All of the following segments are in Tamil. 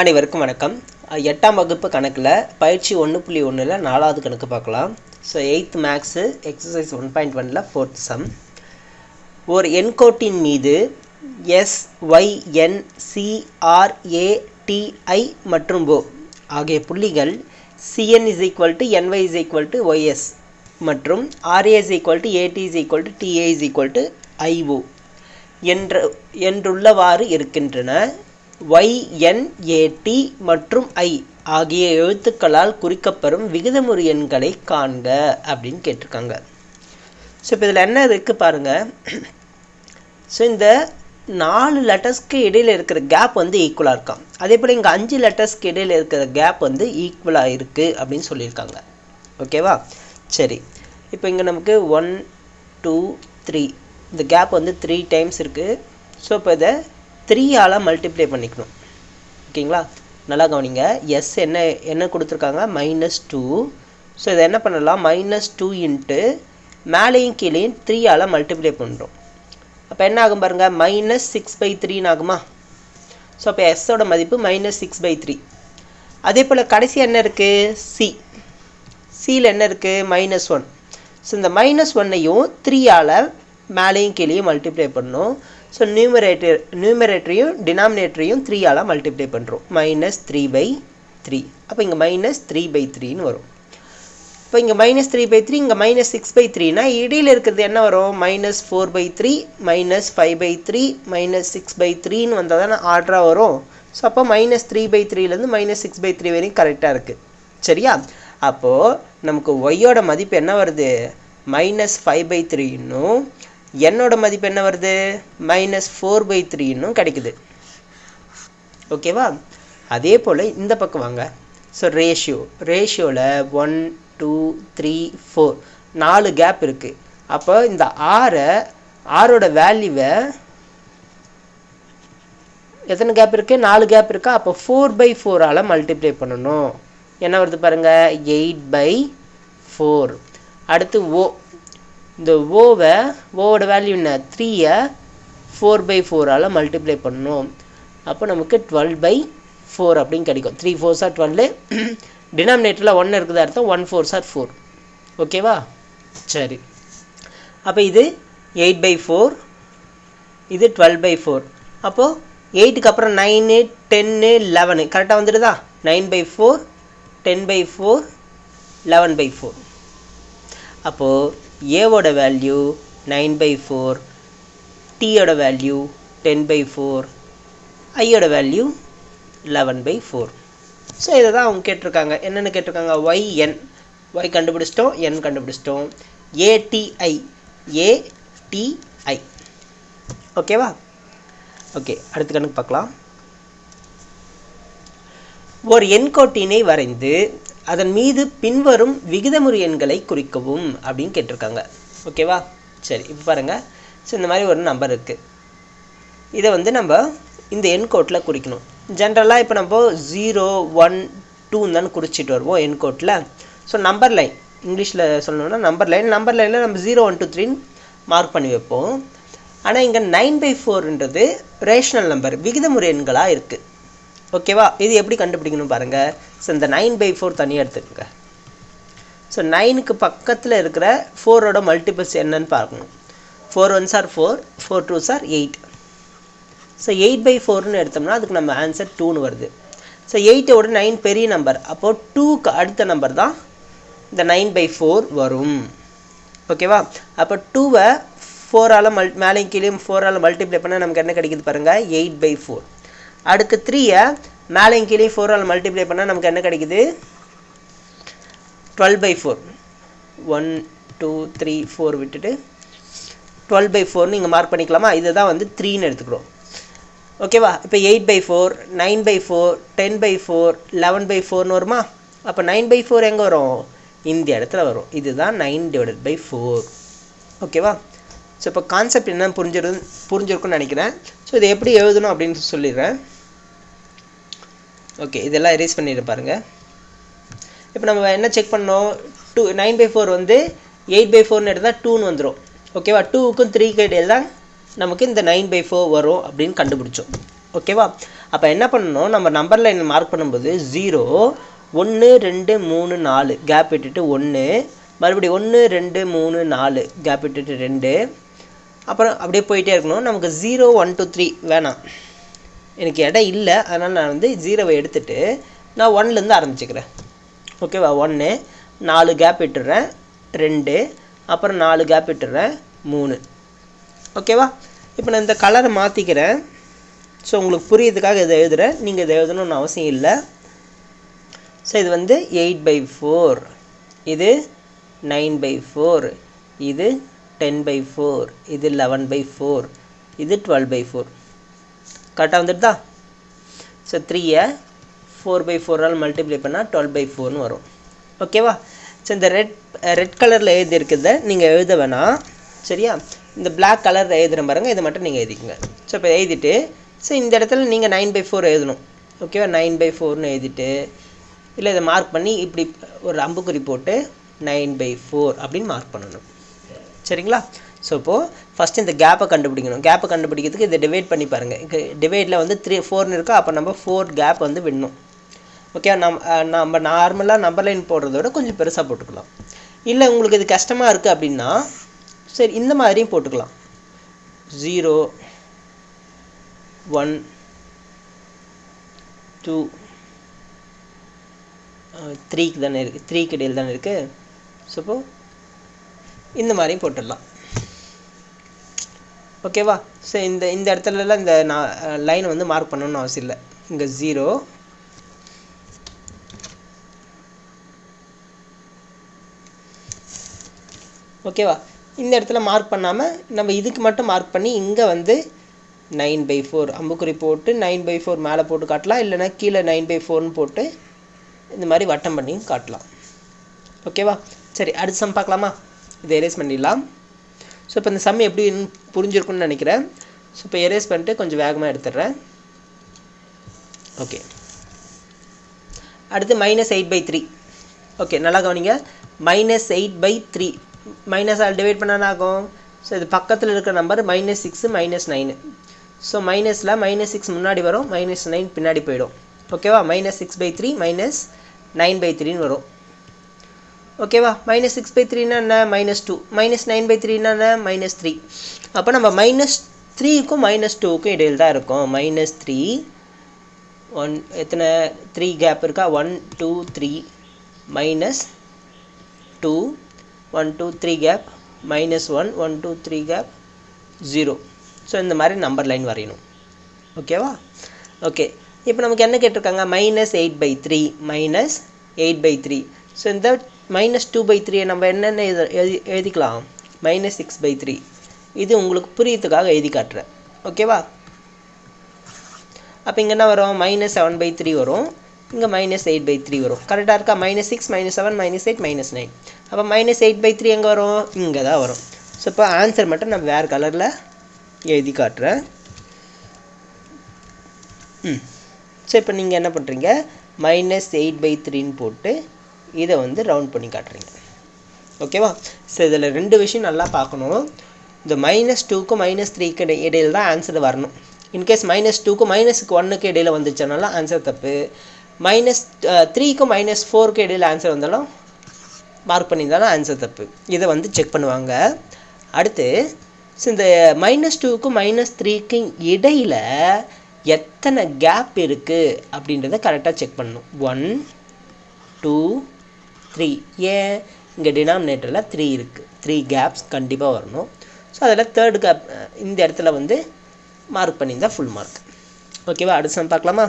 அனைவருக்கும் வணக்கம். எட்டாம் வகுப்பு கணக்கில் பயிற்சி ஒன்று புள்ளி ஒன்றில் நாலாவது கணக்கு பார்க்கலாம். So eighth maths exercise one point ஒனில் ஃபோர்த் சம் ஒரு எண்கோட்டின் மீது எஸ் ஒய் என் சிஆர்ஏடிஐ மற்றும் ஓ ஆகிய புள்ளிகள் CN is equal to NY is equal to YS மற்றும் RA is equal to AD is equal to DA is equal to IO என்ற என்றுள்ளவாறு இருக்கின்றன. ஒய்என்ஏடி மற்றும் ஐ ஆகிய எழுத்துக்களால் குறிக்கப்பெறும் விகிதமுறு எண்களை காண்க அப்படின்னு கேட்டிருக்காங்க. ஸோ இப்போ இதில் என்ன இருக்குது பாருங்கள் ஸோ இந்த நாலு லெட்டர்ஸ்க்கு இடையில் இருக்கிற கேப் வந்து ஈக்குவலாக இருக்கான் அதே போல் இங்கே அஞ்சு லெட்டர்ஸ்க்கு இடையில் இருக்கிற கேப் வந்து ஈக்குவலாக இருக்குது அப்படின்னு சொல்லியிருக்காங்க. ஓகேவா சரி. இப்போ இங்கே நமக்கு ஒன் டூ த்ரீ இந்த கேப் வந்து த்ரீ டைம்ஸ் இருக்குது ஸோ இப்போ இதை த்ரீயால் மல்டிப்ளை பண்ணிக்கணும். ஓகேங்களா? நல்லா கவனிங்க. எஸ் என்ன என்ன கொடுத்துருக்காங்க? மைனஸ் டூ ஸோ இதை என்ன பண்ணலாம்? மைனஸ் டூ இன்ட்டு மேலேயும் கீழேயும் த்ரீயால் மல்டிப்ளை பண்ணுறோம் அப்போ என்ன ஆகும் பாருங்கள் மைனஸ் சிக்ஸ் பை த்ரீன்னு ஆகுமா? ஸோ அப்போ எஸ்ஸோட மதிப்பு மைனஸ் சிக்ஸ் பை த்ரீ அதே போல் கடைசி என்ன இருக்குது சி சியில் என்ன இருக்குது மைனஸ் ஒன் ஸோ இந்த மைனஸ் ஒன்னையும் த்ரீயால் மேலேயும் கீழேயும் மல்டிப்ளை பண்ணணும். ஸோ நியூமரேட்டர் நியூமரேட்டரையும் டினாமினேட்டரையும் த்ரீயால் மல்டிப்ளை பண்ணுறோம் மைனஸ் த்ரீ பை த்ரீ அப்போ இங்கே மைனஸ் த்ரீ பை த்ரீன்னு வரும். இப்போ இங்கே மைனஸ் த்ரீ பை த்ரீ இங்கே மைனஸ் சிக்ஸ் பை த்ரீனா இடையில் இருக்கிறது என்ன வரும்? Minus four by three minus five by three minus six by த்ரீன்னு வந்தால் தானே ஆர்டராக வரும். ஸோ அப்போ மைனஸ் த்ரீ பை த்ரீலேருந்து மைனஸ் சிக்ஸ் பை த்ரீ வரையும் கரெக்டாக இருக்குது சரியா? அப்போது நமக்கு ஒய்யோட மதிப்பு என்ன வருது? மைனஸ் ஃபைவ் பை த்ரீன்னும் என்னோட மதிப்பு என்ன வருது? மைனஸ் ஃபோர் பை த்ரீன்னும் கிடைக்குது. ஓகேவா அதே போல் இந்த பக்கம் வாங்க. ஸோ ரேஷியோ ரேஷியோவில் ஒன் டூ த்ரீ ஃபோர் நாலு கேப் இருக்குது அப்போ இந்த ஆறை ஆரோட வேல்யூவை எத்தனை கேப் இருக்குது நாலு கேப் இருக்கா? அப்போ ஃபோர் பை ஃபோரால் மல்டிப்ளை பண்ணணும். என்ன வருது பாருங்கள் எயிட் பை ஃபோர் அடுத்து ஓ இந்த ஓவை ஓவோட வேல்யூ என்ன? த்ரீயை ஃபோர் பை ஃபோரால் மல்டிப்ளை பண்ணணும் அப்போ நமக்கு டுவெல் பை ஃபோர் அப்படின்னு கிடைக்கும். த்ரீ ஃபோர் சார் டுவெல்லு டினாமினேட்டரில் ஒன்று இருக்குது அர்த்தம்? ஒன் ஃபோர் சார் ஃபோர் ஓகேவா சரி. அப்போ இது எயிட் பை ஃபோர் இது டுவெல் பை ஃபோர் அப்போது எயிட்டுக்கு அப்புறம் நைனு டென்னு லெவனு கரெக்டாக வந்துடுதா? Nine by four ten by four eleven by four அப்போது ஏவோட வேல்யூ நைன் பை ஃபோர் டீயோட வேல்யூ டென் பை ஃபோர் ஐயோட value eleven by four so இதை தான் அவங்க கேட்டிருக்காங்க. என்னென்னு கேட்டிருக்காங்க? ஒய் என் ஒய் கண்டுபிடிச்சிட்டோம் என் கண்டுபிடிச்சிட்டோம். ஏடிஐ ஏடிஐ ஓகேவா ஓகே அடுத்த கணக்கு பார்க்கலாம். ஒரு எண்கோட்டினை வரைந்து அதன் மீது பின்வரும் விகிதமுறு எண்களை குறிக்கவும் அப்படின்னு கேட்டிருக்காங்க. ஓகேவா சரி இப்போ பாருங்கள் ஸோ இந்த மாதிரி ஒரு நம்பர் இருக்குது இதை வந்து நம்ம இந்த எண்கோட்டில் குறிக்கணும். ஜென்ரலாக இப்போ நம்ம ஜீரோ ஒன் டூன்னு தான் குறிச்சிட்டு வருவோம் எண்கோட்டில் ஸோ நம்பர் லைன் இங்கிலீஷில் சொல்லணும்னா நம்பர் லைன் நம்பர் லைனில் நம்ம ஜீரோ ஒன் டூ த்ரீன்னு மார்க் பண்ணி வைப்போம். ஆனால் இங்கே நைன் பை ஃபோர்ன்றது ரேஷனல் நம்பர் விகிதமுறை எண்களாக இருக்குது ஓகேவா இது எப்படி கண்டுபிடிக்கணும் பாருங்கள் ஸோ இந்த நைன் பை ஃபோர் தனியாக எடுத்துக்கோங்க. ஸோ நைனுக்கு பக்கத்தில் இருக்கிற ஃபோரோட மல்டிபிள்ஸ் என்னன்னு பார்க்கணும். Four ones are four four twos are eight so eight by ஃபோர்னு எடுத்தோம்னா அதுக்கு நம்ம ஆன்சர் டூன்னு வருது. ஸோ எயிட்டோட நைன் பெரிய நம்பர் அப்போது டூக்கு அடுத்த நம்பர் தான் இந்த நைன் பை ஃபோர் வரும். ஓகேவா அப்போ டூவை ஃபோரால் மல் மேலேயும் கீழே ஃபோரால் மல்டிப்ளை பண்ணால் நமக்கு என்ன கிடைக்குது பாருங்கள் எயிட் பை ஃபோர் அடுத்து த்ரீயை மேலேயும் கீழே ஃபோரால் மல்டிப்ளை பண்ணால் நமக்கு என்ன கிடைக்குது? Twelve by four one two three four விட்டுட்டு டுவெல் பை ஃபோர்னு இங்கே மார்க் பண்ணிக்கலாமா? இதுதான் வந்து த்ரீன்னு எடுத்துக்கிறோம். ஓகேவா இப்போ eight by four nine by four ten by four eleven by ஃபோர்னு வருமா? அப்போ நைன் பை ஃபோர் எங்கே வரும்? இந்த இடத்துல வரும். இதுதான் நைன் டிவைடட் பை ஃபோர் ஓகேவா ஸோ இப்போ கான்செப்ட் என்ன புரிஞ்சிரு புரிஞ்சிருக்குன்னு நினைக்கிறேன். ஸோ இதை எப்படி எழுதணும் அப்படின்னு சொல்லிடுறேன். ஓகே இதெல்லாம் எரேஸ் பண்ணிட்டு பாருங்கள் இப்போ நம்ம என்ன செக் பண்ணோம்? டூ நைன் பை ஃபோர் வந்து எயிட் பை ஃபோர்னு எடுத்தால் டூன்னு வந்துடும் ஓகேவா டூவுக்கும் த்ரீ இடையில் தான் நமக்கு இந்த நைன் பை ஃபோர் வரும் அப்படின்னு கண்டுபிடிச்சோம். ஓகேவா அப்போ என்ன பண்ணணும்? நம்ம நம்பர் லைன் மார்க் பண்ணும்போது ஜீரோ ஒன்று ரெண்டு மூணு நாலு கேப் விட்டுட்டு ஒன்று மறுபடியும் ஒன்று ரெண்டு மூணு நாலு கேப் விட்டுட்டு ரெண்டு. அப்புறம் அப்படியே போயிட்டே இருக்கணும். நமக்கு ஜீரோ ஒன் டூ த்ரீ வேணாம். எனக்கு இடம் இல்லை அதனால் நான் வந்து ஜீரோவை எடுத்துட்டு நான் ஒன்லேருந்து ஆரம்பிச்சுக்கிறேன். ஓகேவா ஒன்று நாலு கேப் விட்டுறேன் ரெண்டு அப்புறம் நாலு கேப் விட்டுறேன் மூணு. ஓகேவா இப்போ நான் இந்த கலரை மாற்றிக்கிறேன் ஸோ உங்களுக்கு புரியறதுக்காக இதை எழுதுகிறேன் நீங்கள் இதை எழுதணும்னு அவசியம் இல்லை. ஸோ இது வந்து எயிட் பை ஃபோர் இது நைன் பை ஃபோர் இது டென் பை ஃபோர் இது லெவன் பை ஃபோர் இது டுவெல் பை ஃபோர் கரெக்டாக வந்துடுதா? ஸோ த்ரீயை ஃபோர் பை ஃபோரால் மல்டிப்ளை பண்ணால் டுவெல் பை ஃபோர்னு வரும். ஓகேவா ஸோ இந்த ரெட் ரெட் கலரில் எழுதியிருக்கிறத நீங்கள் எழுத வேணாம் சரியா? இந்த பிளாக் கலரில் எழுதுகிற பாருங்கள் இதை மட்டும் நீங்கள் எழுதிக்கங்க. ஸோ இப்போ எழுதிட்டு ஸோ இந்த இடத்துல நீங்கள் நைன் பை ஃபோர் எழுதணும். ஓகேவா நைன் பை ஃபோர்னு எழுதிட்டு இல்லை இதை மார்க் பண்ணி இப்படி ஒரு அம்புக்குறி போட்டு நைன் பை ஃபோர் அப்படின்னு மார்க் பண்ணணும். சரிங்களா? ஸோ இப்போது ஃபஸ்ட்டு இந்த கேப்பை கண்டுபிடிக்கணும். கேப்பை கண்டுபிடிக்கிறதுக்கு இதை டிவைட் பண்ணி பாருங்கள் டிவைடில் வந்து த்ரீ ஃபோர்னு இருக்கா? அப்போ நம்ம ஃபோர் கேப் வந்து விடணும். ஓகே நம் நம்ம நார்மலாக நம்பர் லைன் போடுறத விட கொஞ்சம் பெருசாக போட்டுக்கலாம். இல்லை உங்களுக்கு இது கஷ்டமாக இருக்குது அப்படின்னா சரி இந்த மாதிரியும் போட்டுக்கலாம். ஜீரோ ஒன் டூ த்ரீக்கு தானே இருக்குது த்ரீக்கு இடையில் தானே இருக்குது ஸோ இப்போ இந்த மாதிரியும் போட்டுடலாம். ஓகேவா ஸோ இந்த இந்த இடத்துலலாம் இந்த நான் லைனை வந்து மார்க் பண்ணணும்னு அவசியம் இல்லை. இங்கே ஜீரோ ஓகேவா இந்த இடத்துல மார்க் பண்ணாமல் நம்ம இதுக்கு மட்டும் மார்க் பண்ணி இங்கே வந்து நைன் பை ஃபோர் அம்புக்குறி போட்டு நைன் பை ஃபோர் மேலே போட்டு காட்டலாம். இல்லைன்னா கீழே நைன் பை ஃபோர்னு போட்டு இந்த மாதிரி வட்டம் பண்ணியும் காட்டலாம். ஓகேவா சரி அடுத்த சம் பார்க்கலாமா? இதை எரேஸ் பண்ணிடலாம். ஸோ இப்போ இந்த சம் எப்படி புரிஞ்சிருக்கும்னு நினைக்கிறேன். ஸோ இப்போ எரேஸ் பண்ணிட்டு கொஞ்சம் வேகமாக எடுத்துடுறேன். ஓகே அடுத்து minus eight by three okay நல்லா கவனிங்க. Minus eight by three minus all divide பண்ணால் ஆகும்? ஸோ இது பக்கத்தில் இருக்கிற number minus six minus nine so மைனஸில் மைனஸ் சிக்ஸ் முன்னாடி வரும் மைனஸ் நைன் பின்னாடி போயிடும். ஓகேவா minus six by three minus nine by த்ரீன்னு வரும். ஓகேவா மைனஸ் சிக்ஸ் பை த்ரீனா என்ன? Minus two minus nine by த்ரீனா என்ன? மைனஸ் த்ரீ அப்போ நம்ம மைனஸ் த்ரீக்கும் மைனஸ் டூக்கும் இடையில் தான் இருக்கும். மைனஸ் த்ரீ ஒன் எத்தனை? த்ரீ கேப் இருக்கா? One two three minus two one two three gap minus one one two three gap zero so இந்த மாதிரி நம்பர் லைன் வரையணும். ஓகேவா ஓகே இப்போ நமக்கு என்ன கேட்டிருக்காங்க? Minus eight by three minus eight by three so இந்த மைனஸ் டூ பை த்ரீயை நம்ம என்னென்ன எழுத எழுதி எழுதிக்கலாம்? மைனஸ் சிக்ஸ் பை த்ரீ இது உங்களுக்கு புரியத்துக்காக எழுதி காட்டுறேன். ஓகேவா அப்போ இங்கே என்ன வரும்? மைனஸ் செவன் பை த்ரீ வரும். இங்கே மைனஸ் எயிட் பை த்ரீ வரும். கரெக்டாக இருக்கா? Minus six minus seven minus eight minus nine அப்போ மைனஸ் எயிட் பை த்ரீ எங்கே வரும்? இங்கே தான் வரும். ஸோ இப்போ ஆன்சர் மட்டும் நான் வேறு கலரில் எழுதி காட்டுறேன். ம். ஸோ இப்போ நீங்கள் என்ன பண்ணுறீங்க மைனஸ் எயிட் பை த்ரீன்னு போட்டு இதை வந்து ரவுண்ட் பண்ணி காட்டுறீங்க. ஓகேவா ஸோ இதில் ரெண்டு விஷயம் நல்லா பார்க்கணும். இந்த மைனஸ் டூக்கும் மைனஸ் த்ரீக்கு இடையில் தான் ஆன்சர் வரணும். இன்கேஸ் மைனஸ் டூக்கும் மைனஸுக்கு ஒன்றுக்கு இடையில் வந்துச்சுனால ஆன்சர் தப்பு. மைனஸ் த்ரீக்கும் மைனஸ் ஃபோருக்கு இடையில் ஆன்சர் வந்தாலும் மார்க் பண்ணியிருந்தாலும் ஆன்சர் தப்பு. இதை வந்து செக் பண்ணுவாங்க. அடுத்து ஸோ இந்த மைனஸ் டூக்கும் மைனஸ் த்ரீக்கும் இடையில் எத்தனை கேப் இருக்குது அப்படின்றத கரெக்டாக செக் பண்ணணும். ஒன் டூ த்ரீ ஏன்? இங்கே டினாமினேட்டரில் த்ரீ இருக்குது த்ரீ கேப்ஸ் கண்டிப்பாக வரணும். ஸோ அதில் தேர்டு கேப் இந்த இடத்துல வந்து மார்க் பண்ணியிருந்தா ஃபுல் மார்க் ஓகேவா அடுத்த சம் பார்க்கலாமா?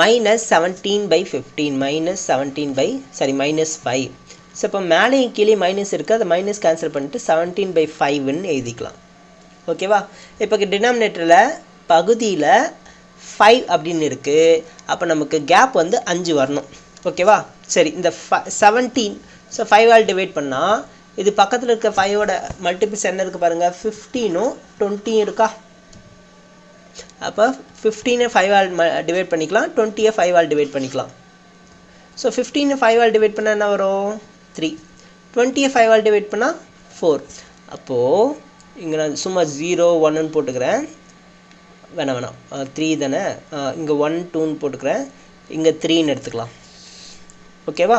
Minus seventeen by fifteen minus seventeen by sorry minus five so இப்போ மேலேயும் கீழே மைனஸ் இருக்குது அதை மைனஸ் கேன்சல் பண்ணிட்டு செவன்டீன் பை ஃபைவ்னு எழுதிக்கலாம். ஓகேவா இப்போ டினாமினேட்டரில் பகுதியில் ஃபைவ் அப்படின்னு இருக்குது அப்போ நமக்கு கேப் வந்து அஞ்சு வரணும். ஓகேவா சரி இந்த ஃப செவன்டீன் ஸோ ஃபைவால் டிவைட் பண்ணால் இது பக்கத்தில் இருக்க ஃபைவோட மல்டிபிள்ஸ் என்ன இருக்குது பாருங்கள் ஃபிஃப்டீனும் டுவெண்ட்டியும் இருக்கா? அப்போ ஃபிஃப்டீனை ஃபைவ் ஆல் டிவைட் பண்ணிக்கலாம். டுவெண்ட்டியை ஃபைவ் ஆல் டிவைட் பண்ணிக்கலாம். ஸோ ஃபிஃப்டீனை ஃபைவ் ஆல் டிவைட் பண்ணால் என்ன வரும்? த்ரீ டுவெண்ட்டியை ஃபைவ் ஆல் டிவைட் பண்ணால் ஃபோர் அப்போது இங்கே நான் சும்மா ஜீரோ ஒன்னுன்னு போட்டுக்கிறேன். வேணாம் வேணாம். த்ரீ தானே? இங்கே ஒன் டூன்னு போட்டுக்கிறேன். இங்கே த்ரீன்னு எடுத்துக்கலாம். ஓகேவா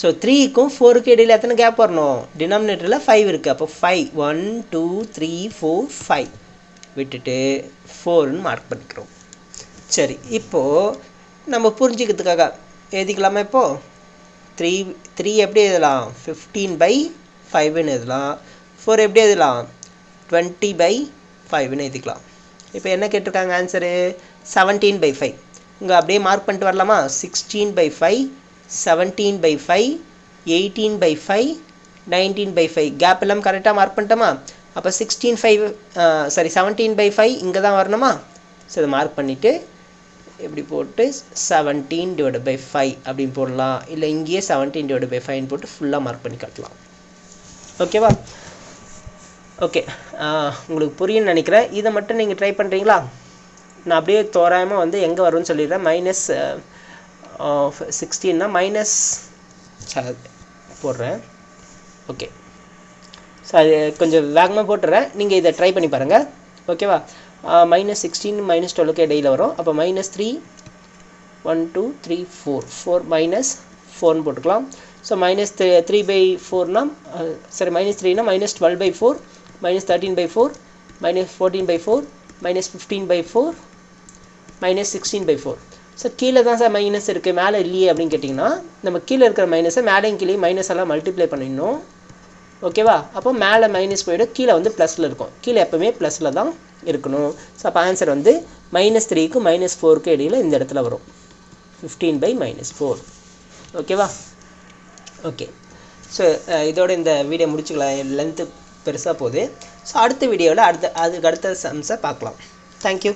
ஸோ த்ரீக்கும் ஃபோருக்கு இடையில் எத்தனை கேப் வரணும்? டினாமினேட்டரில் ஃபைவ் இருக்குது அப்போ five one two three four five விட்டுட்டு ஃபோர்னு மார்க் பண்ணிக்கிறோம். சரி இப்போது நம்ம புரிஞ்சுக்கிறதுக்காக எழுதிக்கலாமா இப்போது த்ரீ த்ரீ எப்படி எழுதலாம்? ஃபிஃப்டீன் பை ஃபைவ்னு எழுதலாம். ஃபோர் எப்படி எழுதலாம்? டுவெண்ட்டி பை ஃபைவ்னு எழுதிக்கலாம். இப்போ என்ன கேட்டிருக்காங்க ஆன்சரு செவன்டீன் பை ஃபைவ் இங்கே அப்படியே மார்க் பண்ணிட்டு வரலாமா? Sixteen by five seventeen by five eighteen by five nineteen by five gap எல்லாம் கரெக்டாக மார்க் பண்ணிட்டோமா? அப்போ sixteen five sorry seventeen by five இங்கே தான் வரணுமா? ஸோ இதை மார்க் பண்ணிவிட்டு இப்படி போட்டு செவன்டீன் டிவைட் பை ஃபைவ் அப்படின்னு போடலாம். இல்லை இங்கேயே செவன்டீன் டிவைட் பை ஃபைவ்னு போட்டு ஃபுல்லாக மார்க் பண்ணி காட்டலாம். ஓகேவா ஓகே உங்களுக்கு புரியும்னு நினைக்கிறேன். இதை மட்டும் நீங்கள் ட்ரை பண்ணுறீங்களா நான் அப்படியே தோராயமாக வந்து எங்கே வரும்னு சொல்லிடுறேன். மைனஸ் சிக்ஸ்டீன்னா மைனஸ் போடுறேன். ஓகே ஸோ அது கொஞ்சம் வேகமாக போட்டுறேன். நீங்கள் இதை ட்ரை பண்ணி பாருங்கள் ஓகேவா மைனஸ் சிக்ஸ்டீன் மைனஸ் டுவெலுக்கு இடையில் வரும். அப்போ minus three one two three four four minus ஃபோர்னு போட்டுக்கலாம். So minus three three by ஃபோர்னால் சரி minus த்ரீனா minus twelve by four minus thirteen by four minus fourteen by four minus fifteen by four minus sixteen by four so கீழே தான் சார் மைனஸ் இருக்குது மேலே இல்லையே அப்படின்னு கேட்டிங்கன்னா நம்ம கீழே இருக்கிற மைனஸை மேலேயும் கீழே மைனஸ் எல்லாம் மல்டிப்ளை பண்ணிடணும். ஓகேவா அப்போ மேலே மைனஸ் போயிடும் கீழே வந்து ப்ளஸில் இருக்கும். கீழே எப்போவுமே ப்ளஸில் தான் இருக்கணும். ஸோ அப்போ ஆன்சர் வந்து மைனஸ் த்ரீக்கு மைனஸ் ஃபோருக்கு இடையில் இந்த இடத்துல வரும். ஃபிஃப்டீன் பை மைனஸ் ஃபோர் ஓகேவா ஓகே ஸோ இதோட இந்த வீடியோ முடிச்சுக்கலாம். லென்த்து பெருசாக போகுது. ஸோ அடுத்த வீடியோவில் அடுத்த அதுக்கு அடுத்த சம்ஸை பார்க்கலாம். தேங்க்யூ